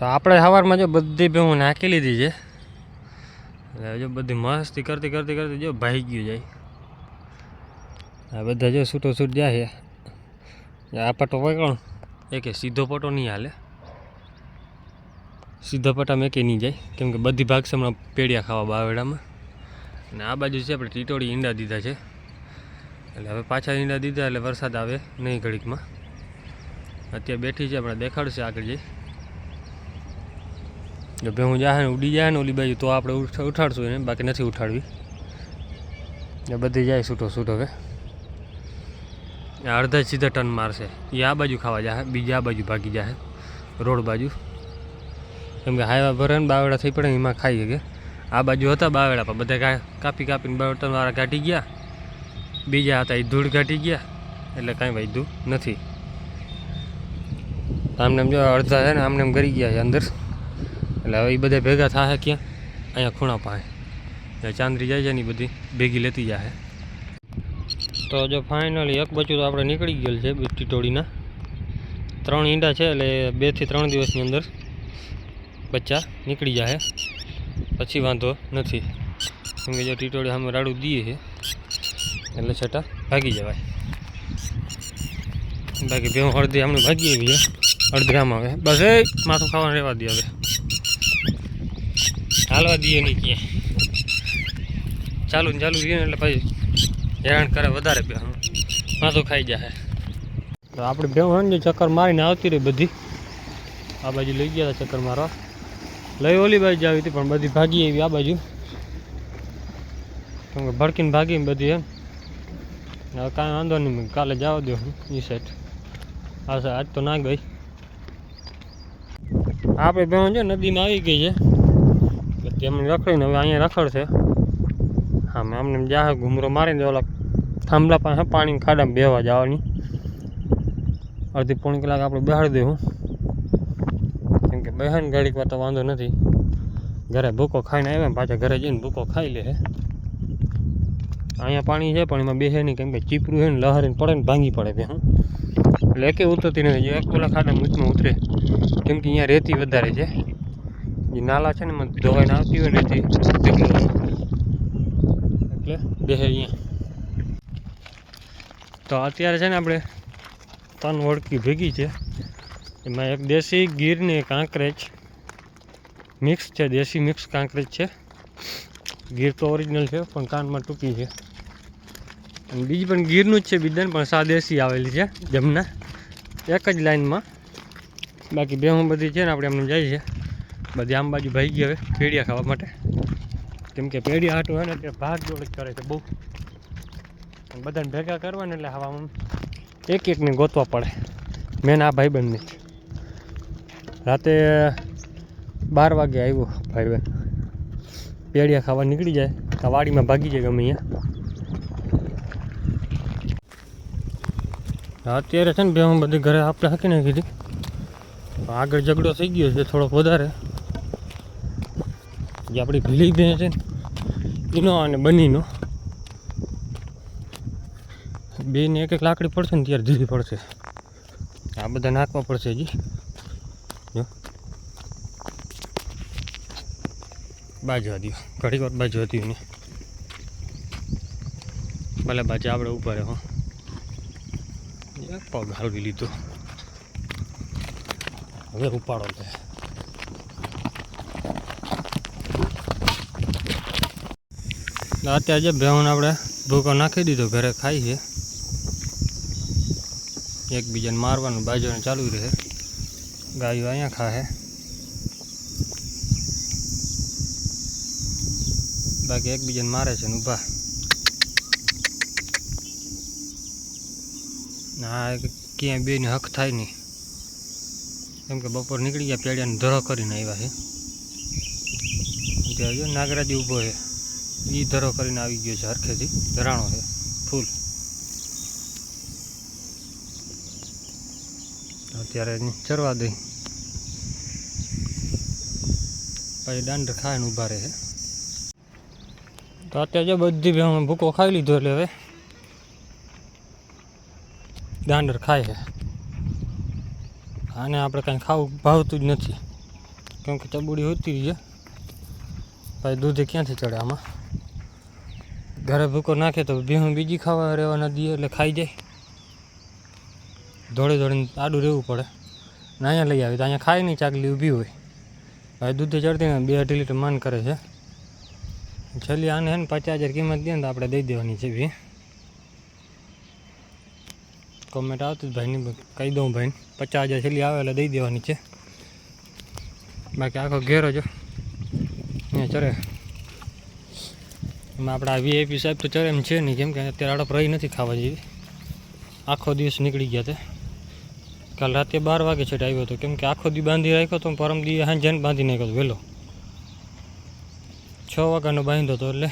તો આપણે સવારમાં જો બધી ભેહું નાખી લીધી છે. એટલે જો બધી મસ્તી કરતી કરતી કરતી જો ભાઈ ગયું જાય. આ બધા જો છૂટો છૂટ જાય છે. આ પટ્ટો પકડો એક સીધો પટ્ટો નહીં હાલે. સીધો પટા એકે નહીં જાય. કેમ કે બધી ભાગ છે હમણાં પેડિયા ખાવા બાવેડામાં. અને આ બાજુ છે આપણે ટીટોળી ઈંડા દીધા છે. એટલે હવે પાછા ઈંડા દીધા એટલે વરસાદ આવે નહીં ઘડીકમાં. અત્યારે બેઠી છે, આપણે દેખાડશે આગળ જઈ. જો ભેહું જાહે ને ઉડી જાય ને ઓલી બાજુ તો આપણે ઉઠાડશું એને, બાકી નથી ઉઠાડવી. એ બધી જાય છૂટો છૂટો હવે. અડધા સીધા ટન મારશે. એ આ બાજુ ખાવા જાહે, બીજા આ બાજુ ભાગી જાહે, રોડ બાજુ. કેમ કે હાઈવા ભરે ને બાવડા થઈ પડે એમાં ખાઈ શકે. આ બાજુ હતા બાવડા પણ બધા કા- કાપી કાપીને બળતણવાળા કાઢી ગયા. બીજા હતા એ ધૂળ કાઢી ગયા, એટલે કાંઈ વાંધું નથી. આમને એમ જો અડધા છે ને આમને એમ કરી ગયા છે અંદર. એટલે હવે એ બધા ભેગા થાય ક્યાં? અહીંયા ખૂણા પાસે. ચાંદરી જાય છે ને બધી ભેગી લેતી જાય તો જો ફાઇનલી એક બચ્યું તો આપણે નીકળી ગયેલ છે ટીટોળીના. ત્રણ ઈંડા છે એટલે બેથી ત્રણ દિવસની અંદર બચ્ચા નીકળી જાય પછી વાંધો નથી. કેમ કે જો ટીટોળી સામે રાડું દઈએ છે, એટલે છટા ભાગી જવાય. બાકી ભેહું અડધી આમને ભાગી એવી અડધામાં અડધી આમ આવે. બસ એ માથું ખાવાનું રહેવા દે હવે. હાલવા દઈએ નહીં ક્યાં ચાલુ ને ચાલુ ને એટલે પછી હેરાન કરે વધારે ભેહું માથું ખાઈ જાય તો આપણે ને ચક્કર મારીને આવતી રહી બધી. આ બાજુ લઈ ગયા હતા ચક્કર મારવા. લઈ ઓલી બાજુ આવી હતી, પણ બધી ભાગી એવી આ બાજુ. કેમ કે ભડકીને ભાગી બધી એમ. હવે કાંઈ વાંધો નહીં કાલે જવા દો એ સાઈડ હા સર આજ તો ના ગઈ. આપણે બેન છે નદીમાં આવી ગઈ છે. એમને રખડીને હવે અહીંયા રખડશે હા, મેં અમને જાહે ઘૂમરો મારીને ઓલા થાંભલા પાસે પાણી ખાડામાં બેહવા જવાની. અડધી પોણી કલાક આપણે બેહાડી દેવું કેમ કે બહેન ઘડીક વાર તો વાંધો નથી. ઘરે ભૂકો ખાઈને આવ્યા પાછા ઘરે જઈને ભૂકો ખાઈ લે અહીંયા પાણી છે, પણ એમાં બેસે નહીં. કેમ કે ચીપરું છે ને, લહરીને પડે ને ભાંગી પડે બે, હું. એટલે એકે ઉતરતી નથી એક ઓલા ખાડા મૂચમાં ઉતરે. કેમ કે અહીંયા રેતી વધારે છે. જે નાલા છે ને, મને ધોવાઈને આવતી હોય ને રેતી એટલે બે અહીંયા. તો અત્યારે છે ને આપણે ત્રણ વળકી ભેગી છે. એમાં એક દેશી ગીર ને કાંકરેજ મિક્સ છે, દેશી મિક્સ કાંકરેજ છે. ગીર તો ઓરિજિનલ છે, પણ કાનમાં ટૂંકી છે. અને બીજી પણ ગીરનું જ છે બીજાને પણ સા દેશી આવેલી છે, જમના. એક જ લાઈનમાં. બાકી બેહું બધી છે ને, આપણે એમને જાય છે બધી આમ ભાઈ ગઈ હવે પેડિયા ખાવા માટે. કેમ કે પેડિયા હાટું હોય ને તે ભાગ જ કરે છે બહુ. બધાને ભેગા કરવા ને એટલે હવામાં એક એકને ગોતવા પડે. મેન આ ભાઈબંધને. રાતે બાર વાગે આવ્યો ભાઈબંધ. પેડિયા ખાવા નીકળી જાય. તો વાડીમાં ભાગી જાય ગમે અહીંયા. અત્યારે છે ને બે હું બધી ઘરે આપણે હાકી નાખી હતી આગળ ઝઘડો થઈ ગયો છે થોડોક વધારે. જે આપણી ભીલી ભેં છે એનો અને બનીનો. બેને એક એક લાકડી પડશે ને ત્યારે ધીરી પડશે. આ બધા નાખવા પડશે હજી. જો. બાજુ હતી ઘડીક વાર બાજુ હતી ને. ભલે બાજુ આપણે ઉપર હો પગ હાલવી લીધો. હવે ઉપાડો અત્યારે જે ભેહું આપણે ભૂકો નાખી દીધો, ઘરે ખાઈ છે. એકબીજાને મારવાનું બાજુને ચાલુ રહે. ગાયો અહીંયા ખાહે. બાકી એકબીજાને મારે છે ને ઊભા. હા ક્યાંય બેને હક થાય નહીં. કેમ કે બપોર નીકળી ગયા પેડિયાને ધરો કરીને આવ્યા છે. નાગરાજી ઊભો છે. એ ધરો કરીને આવી ગયો છે હરખેથી. ધરાણો છે. ફૂલ. અત્યારે ચરવા દઈ. પછી દાંડર ખાઈને ઊભા રહે છે. તો અત્યારે જો બધી ભેહું ભૂકો ખાઈ લીધો એટલે હવે દાંડર ખાય છે. આને આપણે કાંઈ ખાવું ભાવતું જ નથી. કેમ કે ચબુડી હોતી રહી છે. ભાઈ દૂધ ક્યાંથી ચડે આમાં? ઘરે ભૂકો નાખે તો ભીહું બીજી ખાવા રહેવા ન એટલે ખાઈ જાય. દોડે દોડીને આડું રહેવું પડે. ને અહીંયા લઈ આવી તો અહીંયા ખાઈ નહીં, ચાકલી ઊભી હોય. ભાઈ દૂધે ચડતી બે અઢી લીટર માન કરે છે. છેલ્લી આને હે પચાસ હજાર કિંમત દે ને તો આપણે દઈ દેવાની છે ભી. કોમેન્ટ આવતી ભાઈની કહી દઉં ભાઈને, પચાસ હજાર છેલ્લી આવે એટલે દઈ દેવાની છે. બાકી આખો ઘેરો જો, અહીંયા ચરે એમાં આપણા વીઆઈપી સાહેબ તો ચરે એમ છે નહીં, કેમ કે અત્યારે અડપ રહી નથી ખાવા જેવી. આખો દિવસ નીકળી ગયા તે. કાલ રાતે બાર વાગે છેટ આવ્યો હતો કેમ કે આખો દી બાંધી રાખ્યો તો પરમ દી હાંજે બાંધી નાખ્યો હતો વહેલો છ વાગ્યાનો બાંધ્યો હતો એટલે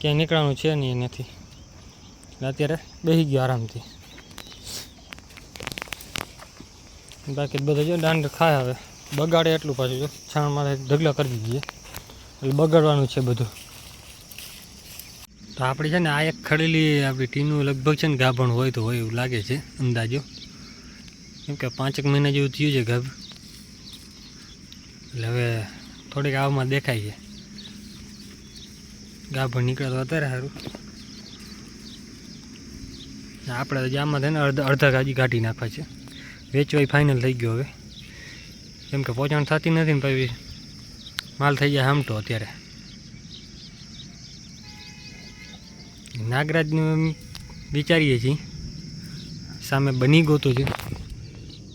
ક્યાંય નીકળવાનું છે નહીં એનાથી. એટલે અત્યારે બેસી ગયો આરામથી. બાકી બધા જો દાંડ ખાય હવે. બગાડે એટલું પાછું જો. છાણ મારે ઢગલા કરી દઈએ એટલે બગાડવાનું છે બધું. તો આપણે છે ને આ એક ખડેલી આપણી ટીનું લગભગ છે ને ગાભણ હોય તો હોય એવું લાગે છે, અંદાજો. કેમ કે પાંચેક મહિના જેવું થયું છે ગાભ. એટલે હવે થોડીક આવમાં દેખાય છે. ગાભણ નીકળે તો અત્યારે સારું. આપણે તો જામમાં ને અડધા અડધા ગાજી કાઢી નાખવા છે. વેચવાય ફાઇનલ થઈ ગયો હવે. કેમ કે પહોંચાણ થતી નથી ને પછી માલ થઈ જાય હામટો અત્યારે. નાગરાજનું વિચારીએ છીએ. સામે બની ગોતો છે.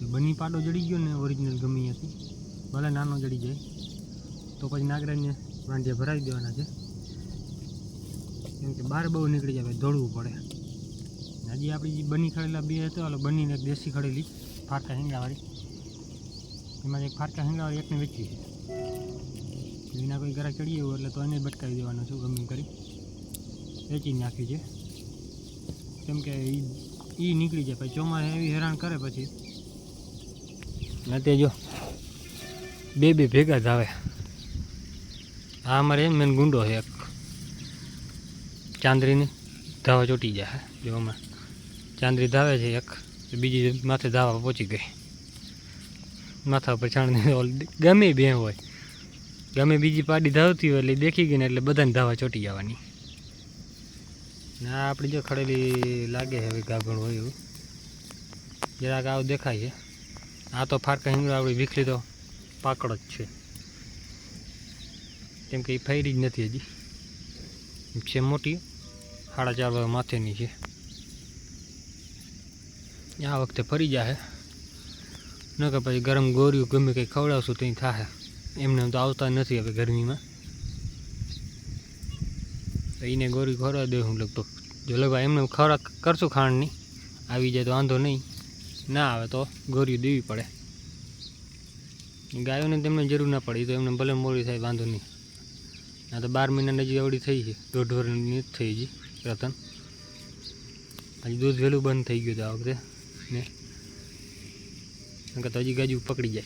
બની પાડો જડી ગયો ને ઓરિજિનલ ગમી હતી. ભલે નાનો જડી જાય. તો પછી નાગરાજને વાંઢિયા ભરાવી દેવાના છે. કેમ કે બહાર બહુ નીકળી જાય દોડવું પડે. હજી આપણી જે બની ખડેલા બે હતો એટલે બનીને એક દેશી ખડેલી, ફારકા હિંગાવાળી. એમાં એક ફારકા હિંગાવાળી એકને વેચી છે. વિના કોઈ ઘરા ચડીએ એટલે તો એને બટકાવી દેવાનો છું ગમે કરી. વેચી નાખ્યું છે. કેમ કે એ નીકળી જાય, પછી ચોમાસે એવી હેરાન કરે પછી. ને તે જો, બે બે ભેગા જ આવે. આ અમારે એમ મેન ગુંડો છે એક. ચાંદરીની ધાવા ચોટી જાય જો હમણાં ચાંદરી ધાવે છે એક બીજી માથે ધાવા પહોંચી ગઈ. માથા પર છાણની ઓલી ગમે બે હોય. ગમે બીજી પાડી ધાવતી હોય એટલે દેખી ગઈ ને એટલે બધાને ધાવા ચોટી જવાની. ને, આપણી જો ખડેલી લાગે છે હવે ગાભણ હોય એવું. જરાક આવું દેખાય છે. આ તો ફારકા હિંગળો આપણી વીખલી તો પાકડ જ છે. કેમ કે એ ફૈરી જ નથી હજી. છે મોટી, સાડા ચાર માથેની છે. આ વખતે ફરી જાય ન કે પછી ગરમ ગોર્યું ગમે કંઈ ખવડાવશું ત્યાં થાય એમને એમ તો આવતા નથી હવે ગરમીમાં. એને ગોળી ખવડાવી દે હું લગભગ. જો લગભગ એમને ખોરાક કરશું ખાંડની. આવી જાય તો વાંધો નહીં. ના આવે તો ગોરી દેવી પડે. ગાયોને તેમને જરૂર ના પડે, તો એમને ભલે મોડી થાય, વાંધો નહીં. ના તો બાર મહિના નજીક આવડી થઈ છે. દોઢ વર્ષની થઈ ગઈ રતન. હજી દૂધ વહેલું બંધ થઈ ગયું હતું આ વખતે. ને? તો હજી ગાજુ પકડી જાય.